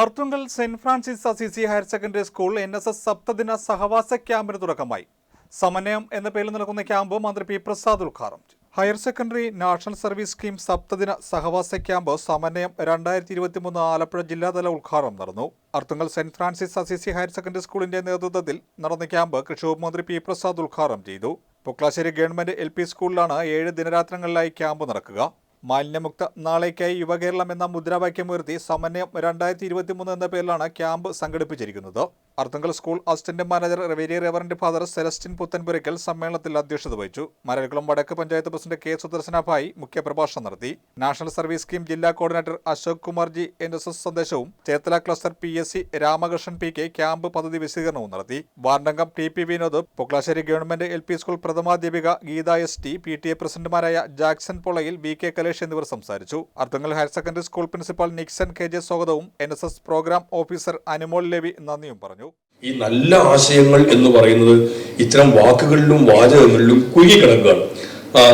Arthunkal saint Francis Assisi higher secondary school N S S സപ്തദിന സഹവാസ ക്യാമ്പിന് തുടക്കമായി. സമന്വയം എന്ന പേരിൽ നടക്കുന്ന ക്യാമ്പ് മന്ത്രി പി പ്രസാദ് ഉദ്ഘാടനം higher secondary national service scheme സപ്തദിന സഹവാസ ക്യാമ്പ് സമന്വയം രണ്ടായിരത്തി ഇരുപത്തിമൂന്ന് ആലപ്പുഴ ജില്ലാതല ഉദ്ഘാടനം നടന്നു. Arthunkal saint Francis Assisi higher secondary സ്കൂളിന്റെ നേതൃത്വത്തിൽ നടന്ന ക്യാമ്പ് കൃഷി മന്ത്രി പി പ്രസാദ് ഉദ്ഘാടനം ചെയ്തു. പൊക്ലാശ്ശേരി ഗവൺമെന്റ് എൽ സ്കൂളിലാണ് ഏഴ് ദിനരാത്രങ്ങളിലായി ക്യാമ്പ് നടക്കുക. മാലിന്യമുക്ത നാളേക്കായി യുവകേരളം എന്ന മുദ്രാവാക്യമുയർത്തി സമന്വയം രണ്ടായിരത്തി ഇരുപത്തിമൂന്ന് എന്ന പേരിലാണ് ക്യാമ്പ് സംഘടിപ്പിച്ചിരിക്കുന്നത്. അർത്തുങ്കൽ സ്കൂൾ അസിസ്റ്റന്റ് മാനേജർ റവേരി റെവറന്റ് ഫാദർ സെലസ്റ്റിൻ പുത്തൻപുരയ്ക്കൽ സമ്മേളനത്തിൽ അധ്യക്ഷത വഹിച്ചു. മരകുളം വടക്ക് പഞ്ചായത്ത് പ്രസിഡന്റ് കെ സുദർശനഭായി മുഖ്യപ്രഭാഷണം നടത്തി. നാഷണൽ സർവീസ് സ്കീം ജില്ലാ coordinator Ashok Kumarji N S S സന്ദേശവും Cherthala cluster P S C Ramakrishnan P K camp പദ്ധതി വിശദീകരണവും നടത്തി. വാർഡംഗം T P Vinod Pokkalassery government L P school പ്രഥമാധ്യാപിക Geetha S T P T A പ്രസിഡന്റുമാരായ Jackson Polayil V K Kalesh എന്നിവർ സംസാരിച്ചു. Arthunkal higher secondary school principal Nixon K J സ്വാഗതവും N S S programme officer Anumol Lavi നന്ദിയും പറഞ്ഞു. ഈ നല്ല ആശയങ്ങൾ എന്ന് പറയുന്നത് ഇത്തരം വാക്കുകളിലും വാചകങ്ങളിലും കുരുങ്ങിക്കിടക്കുകയാണ്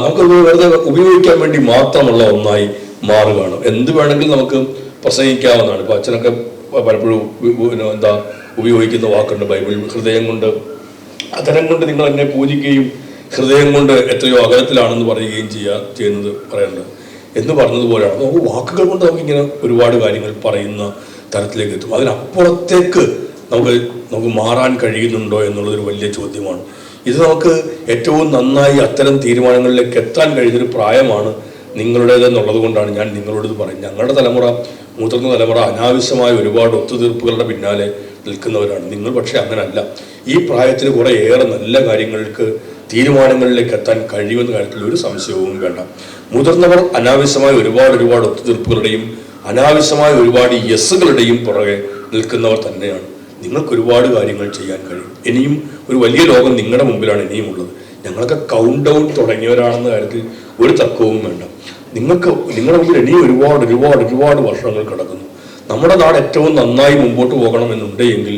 നമുക്ക് നമുക്കത് വെറുതെ ഉപയോഗിക്കാൻ വേണ്ടി മാത്രമുള്ള ഒന്നായി മാറുകയാണ്. എന്ത് വേണമെങ്കിലും നമുക്ക് പ്രസംഗിക്കാവുന്നതാണ്. ഇപ്പൊ അച്ഛനൊക്കെ പലപ്പോഴും എന്താ ഉപയോഗിക്കുന്ന വാക്കുണ്ട്. ബൈബിൾ ഹൃദയം കൊണ്ട് അതരം കൊണ്ട് നിങ്ങൾ എന്നെ പൂജിക്കുകയും ഹൃദയം കൊണ്ട് എത്രയോ അകലത്തിലാണെന്ന് പറയുകയും ചെയ്യാ ചെയ്യുന്നത് പറയുന്നുണ്ട് എന്ന് പറഞ്ഞതുപോലെയാണ്. നമുക്ക് വാക്കുകൾ കൊണ്ട് നമുക്കിങ്ങനെ ഒരുപാട് കാര്യങ്ങൾ പറയുന്ന തരത്തിലേക്ക് എത്തും. അതിനപ്പുറത്തേക്ക് നമുക്ക് നമുക്ക് മാറാൻ കഴിയുന്നുണ്ടോ എന്നുള്ളതൊരു വലിയ ചോദ്യമാണ്. ഇത് നമുക്ക് ഏറ്റവും നന്നായി അത്തരം തീരുമാനങ്ങളിലേക്ക് എത്താൻ കഴിയുന്നൊരു പ്രായമാണ് നിങ്ങളുടേതെന്നുള്ളത് കൊണ്ടാണ് ഞാൻ നിങ്ങളോട് ഇത് പറയുന്നത്. ഞങ്ങളുടെ തലമുറ മുതിർന്ന തലമുറ അനാവശ്യമായ ഒരുപാട് ഒത്തുതീർപ്പുകളുടെ പിന്നാലെ നിൽക്കുന്നവരാണ്. നിങ്ങൾ പക്ഷേ അങ്ങനല്ല. ഈ പ്രായത്തിൽ കുറേ ഏറെ നല്ല കാര്യങ്ങൾക്ക് തീരുമാനങ്ങളിലേക്ക് എത്താൻ കഴിയുമെന്ന കാര്യത്തിൽ ഒരു സംശയവും വേണ്ട. മുതിർന്നവർ അനാവശ്യമായ ഒരുപാട് ഒരുപാട് ഒത്തുതീർപ്പുകളുടെയും അനാവശ്യമായ ഒരുപാട് യെസ്സുകളുടെയും പുറകെ നിൽക്കുന്നവർ തന്നെയാണ്. നിങ്ങൾക്ക് ഒരുപാട് കാര്യങ്ങൾ ചെയ്യാൻ കഴിയും. ഇനിയും ഒരു വലിയ ലോകം നിങ്ങളുടെ മുമ്പിലാണ് ഇനിയും ഉള്ളത്. ഞങ്ങളൊക്കെ കൗണ്ട് ഡൗൺ തുടങ്ങിയവരാണെന്ന കാര്യത്തിൽ ഒരു തർക്കവും വേണ്ട. നിങ്ങൾക്ക് നിങ്ങളുടെ മുമ്പിൽ ഇനിയും ഒരുപാട് ഒരുപാട് ഒരുപാട് വർഷങ്ങൾ കിടക്കുന്നു. നമ്മുടെ നാട് ഏറ്റവും നന്നായി മുമ്പോട്ട് പോകണമെന്നുണ്ടെങ്കിൽ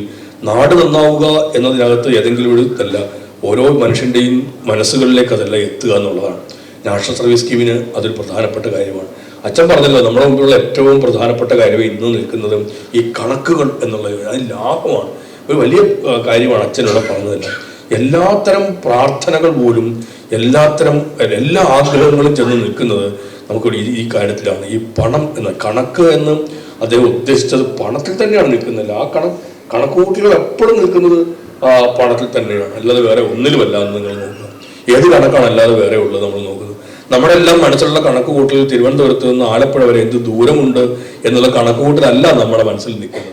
നാട് നന്നാവുക എന്നതിനകത്ത് ഏതെങ്കിലും ഒരു ഇതല്ല. ഓരോ മനുഷ്യന്റെയും മനസ്സുകളിലേക്ക് അതല്ല എത്തുക എന്നുള്ളതാണ്. നാഷണൽ സർവീസ് സ്കീമിന് അതൊരു പ്രധാനപ്പെട്ട കാര്യമാണ്. അച്ഛൻ പറഞ്ഞല്ലോ നമ്മുടെ മുമ്പിലുള്ള ഏറ്റവും പ്രധാനപ്പെട്ട കാര്യം ഇന്ന് നിൽക്കുന്നതും ഈ കണക്കുകൾ എന്നുള്ളത് അത് ലാഭമാണ് ഒരു വലിയ കാര്യമാണ് അച്ഛനോട് പറഞ്ഞതല്ല എല്ലാത്തരം പ്രാർത്ഥനകൾ പോലും എല്ലാത്തരം എല്ലാ ആഗ്രഹങ്ങളും ചെന്ന് നിൽക്കുന്നത് നമുക്ക് ഈ- ഈ കാര്യത്തിലാണ്. ഈ പണം എന്ന കണക്ക് എന്ന് അദ്ദേഹം ഉദ്ദേശിച്ചത് പണത്തിൽ തന്നെയാണ് നിൽക്കുന്നത്. ആ കണ കണക്കുകൂട്ടികൾ എപ്പോഴും നിൽക്കുന്നത് ആ പണത്തിൽ തന്നെയാണ്. അല്ലാതെ വേറെ ഒന്നിലുമല്ല എന്ന് നിങ്ങൾ നോക്കുക. ഏത് കണക്കാണ് അല്ലാതെ വേറെ ഉള്ളത് നമ്മൾ നോക്കുന്നത്? നമ്മുടെ എല്ലാം മനസ്സിലുള്ള കണക്കുകൂട്ടൽ തിരുവനന്തപുരത്ത് നിന്ന് ആലപ്പുഴ വരെ എന്ത് ദൂരമുണ്ട് എന്നുള്ള കണക്കുകൂട്ടലല്ല നമ്മുടെ മനസ്സിൽ നിൽക്കുന്നത്.